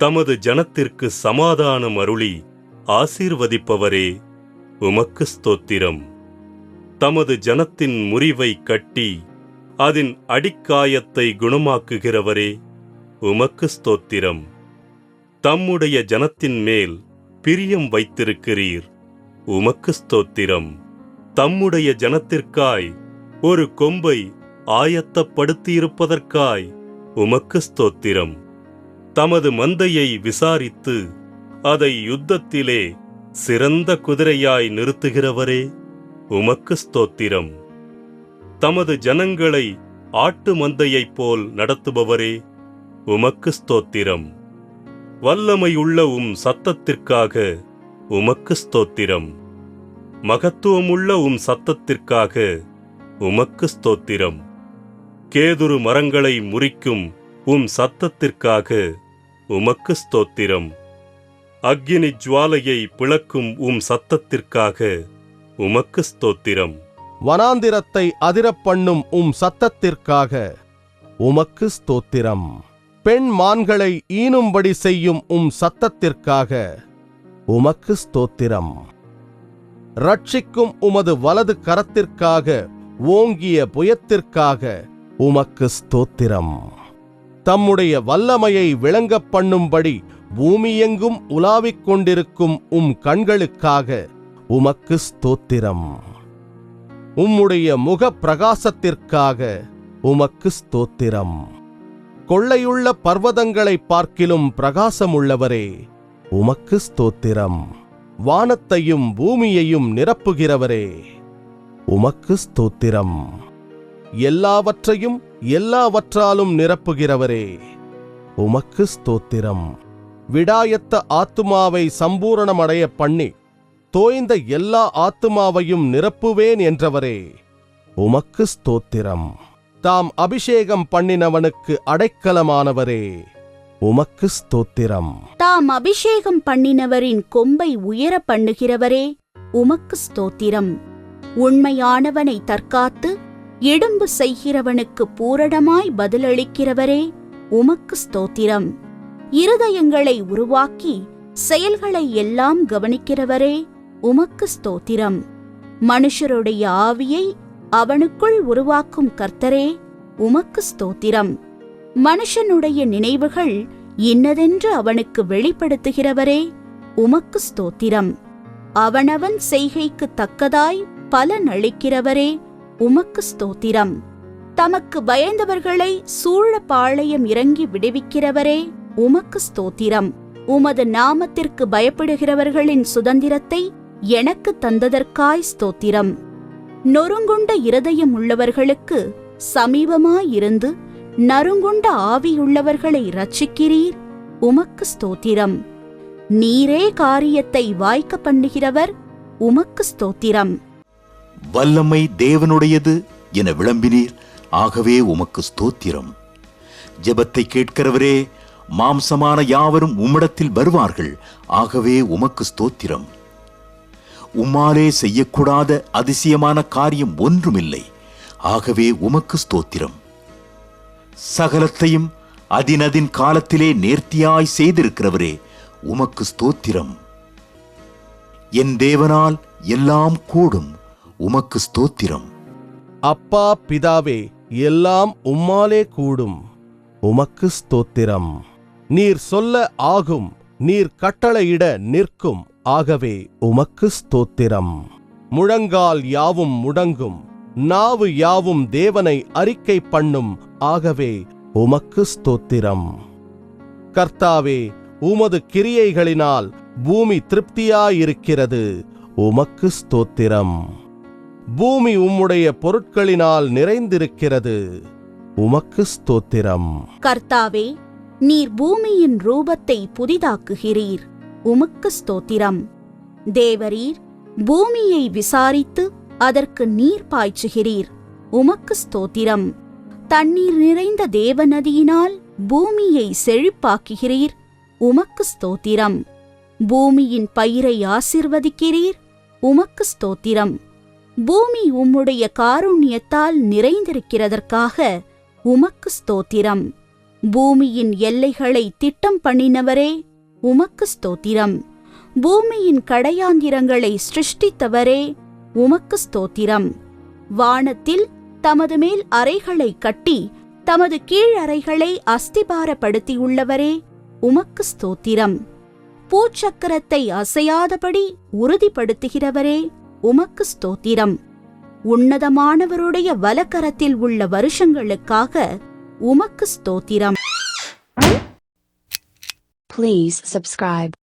தமது ஜனத்திற்கு சமாதானம் அருளி ஆசீர்வதிப்பவரே உமக்கு ஸ்தோத்திரம். தமது ஜனத்தின் முறிவை கட்டி அதன் அடிக்காயத்தை குணமாக்குகிறவரே உமக்கு ஸ்தோத்திரம். தம்முடைய ஜனத்தின் மேல் பிரியம் வைத்திருக்கிறீர் உமக்கு ஸ்தோத்திரம். தம்முடைய ஜனத்திற்காய் ஒரு கொம்பை ஆயத்தப்படுத்தியிருப்பதற்காய் உமக்கு ஸ்தோத்திரம். தமது மந்தையை விசாரித்து அதை யுத்தத்திலே சிறந்த குதிரையாய் நிறுத்துகிறவரே உமக்கு ஸ்தோத்திரம். தமது ஜனங்களை ஆட்டு மந்தையைப் போல் நடத்துபவரே உமக்கு ஸ்தோத்திரம். வல்லமையுள்ள உம் சத்தத்திற்காக உமக்கு ஸ்தோத்திரம். மகத்துவமுள்ள உம் சத்தத்திற்காக உமக்கு ஸ்தோத்திரம். கேதுரு மரங்களை முறிக்கும் உம் சத்தத்திற்காக உமக்கு ஸ்தோத்திரம். அக்கினி ஜுவாலையை பிளக்கும் உம் சத்தத்திற்காக உமக்கு ஸ்தோத்திரம். வனாந்திரத்தை அதிரப் பண்ணும் உம் சத்தத்திற்காக உமக்கு ஸ்தோத்திரம். பெண் மான்களை ஈனும்படி செய்யும் உம் சத்தத்திற்காக உமக்கு ஸ்தோத்திரம். ரட்சிக்கும் உமது வலது கரத்திற்காக ஓங்கிய புயத்திற்காக உமக்கு ஸ்தோத்திரம். தம்முடைய வல்லமையை விளங்கப் பண்ணும்படி பூமியெங்கும் உலாவிக் கொண்டிருக்கும் உம் கண்களுக்காக உமக்கு ஸ்தோத்திரம். உம்முடைய முக பிரகாசத்திற்காக உமக்கு ஸ்தோத்திரம். கொள்ளையுள்ள பர்வதங்களைப் பார்க்கிலும் பிரகாசமுள்ளவரே உமக்கு ஸ்தோத்திரம். வானத்தையும் பூமியையும் நிரப்புகிறவரே உமக்கு ஸ்தோத்திரம். எல்லாவற்றையும் எல்லாவற்றாலும் நிரப்புகிறவரே. உமக்கு ஸ்தோத்திரம். விடாயத்த ஆத்துமாவை சம்பூரணமடைய பண்ணி தோய்ந்த எல்லா ஆத்துமாவையும் நிரப்புவேன் என்றவரே. உமக்கு ஸ்தோத்திரம். தாம் அபிஷேகம் பண்ணினவனுக்கு அடைக்கலமானவரே. உமக்கு ஸ்தோத்திரம். தாம் அபிஷேகம் பண்ணினவரின் கொம்பை உயர பண்ணுகிறவரே உமக்கு ஸ்தோத்திரம். உண்மையானவனை தற்காத்து இடும்பு செய்கிறவனுக்கு பூரணமாய் பதிலளிக்கிறவரே உமக்கு ஸ்தோத்திரம். இருதயங்களை உருவாக்கி செயல்களை எல்லாம் கவனிக்கிறவரே உமக்கு ஸ்தோத்திரம். மனுஷருடைய ஆவியை அவனுக்குள் உருவாக்கும் கர்த்தரே உமக்கு ஸ்தோத்திரம். மனுஷனுடைய நினைவுகள் இன்னதென்று அவனுக்கு வெளிப்படுத்துகிறவரே உமக்கு ஸ்தோத்திரம். அவனவன் செய்கைக்கு தக்கதாய் பலன் அளிக்கிறவரே உமக்கு ஸ்தோத்திரம். தமக்கு பயந்தவர்களை சூழ பாளையம் இறங்கி விடுவிக்கிறவரே உமக்கு ஸ்தோத்திரம். உமது நாமத்திற்கு பயப்படுகிறவர்களின் சுதந்திரத்தை எனக்கு தந்ததற்காய் ஸ்தோத்திரம். நொறுங்குண்ட இருதயம் உள்ளவர்களுக்கு சமீபமாயிருந்து நறுங்குண்ட ஆவியுள்ளவர்களை ரட்சிக்கிறீர் உமக்கு ஸ்தோத்திரம். நீரே காரியத்தை வாய்க்க பண்ணுகிறவர் உமக்கு ஸ்தோத்திரம். வல்லமை தேவனுடையது என விளம்பினீர். ஆகவே உமக்கு ஸ்தோத்திரம். ஜெபத்தை கேட்கிறவரே மாம்சமான யாவரும் உம்மிடத்தில் வருவார்கள். ஆகவே உமக்கு ஸ்தோத்திரம். உம்மாலே செய்யக்கூடாத அதிசயமான காரியம் ஒன்றுமில்லை. ஆகவே உமக்கு ஸ்தோத்திரம். சகலத்தையும் அதினதின் காலத்திலே நேர்த்தியாய் செய்திருக்கிறவரே உமக்கு ஸ்தோத்திரம். என் தேவனால் எல்லாம் கூடும். உமக்கு ஸ்தோத்திரம். அப்பா பிதாவே எல்லாம் உம்மாலே கூடும். உமக்கு ஸ்தோத்திரம். நீர் சொல்ல ஆகும் நீர் கட்டளையிட நிற்கும். ஆகவே உமக்கு ஸ்தோத்திரம். முழங்கால் யாவும் முடங்கும் நாவு யாவும் தேவனை அறிக்கை பண்ணும். ஆகவே உமக்கு ஸ்தோத்திரம். கர்த்தாவே உமது கிரியைகளினால் பூமி திருப்தியாயிருக்கிறது. உமக்கு ஸ்தோத்திரம். பூமி உம்முடைய பொருட்களினால் நிறைந்திருக்கிறது. உமக்கு ஸ்தோத்திரம். கர்த்தாவே நீர் பூமியின் ரூபத்தை புதிதாக்குகிறீர். உமக்கு ஸ்தோத்திரம். தேவரீர் பூமியை விசாரித்து அதற்கு நீர் பாய்ச்சுகிறீர். உமக்கு ஸ்தோத்திரம். தண்ணீர் நிறைந்த தேவநதியினால் பூமியை செழிப்பாக்குகிறீர். உமக்கு ஸ்தோத்திரம். பூமியின் பயிரை ஆசிர்வதிக்கிறீர். உமக்கு ஸ்தோத்திரம். பூமி உம்முடைய காருண்யத்தால் நிறைந்திருக்கிறதற்காக உமக்கு ஸ்தோத்திரம். பூமியின் எல்லைகளை திட்டம் பண்ணினவரே உமக்கு ஸ்தோத்திரம். பூமியின் கடையாந்திரங்களை சிருஷ்டித்தவரே உமக்கு ஸ்தோத்திரம். வானத்தில் தமது மேல் அறைகளை கட்டி தமது கீழறைகளை அஸ்திபாரப்படுத்தியுள்ளவரே உமக்கு ஸ்தோத்திரம். பூச்சக்கரத்தை அசையாதபடி உறுதிப்படுத்துகிறவரே உமக்கு ஸ்தோத்திரம் உன்னதமானவருடைய வலக்கரத்தில் உள்ள வருஷங்களுக்காக உமக்கு ஸ்தோத்திரம் Please subscribe.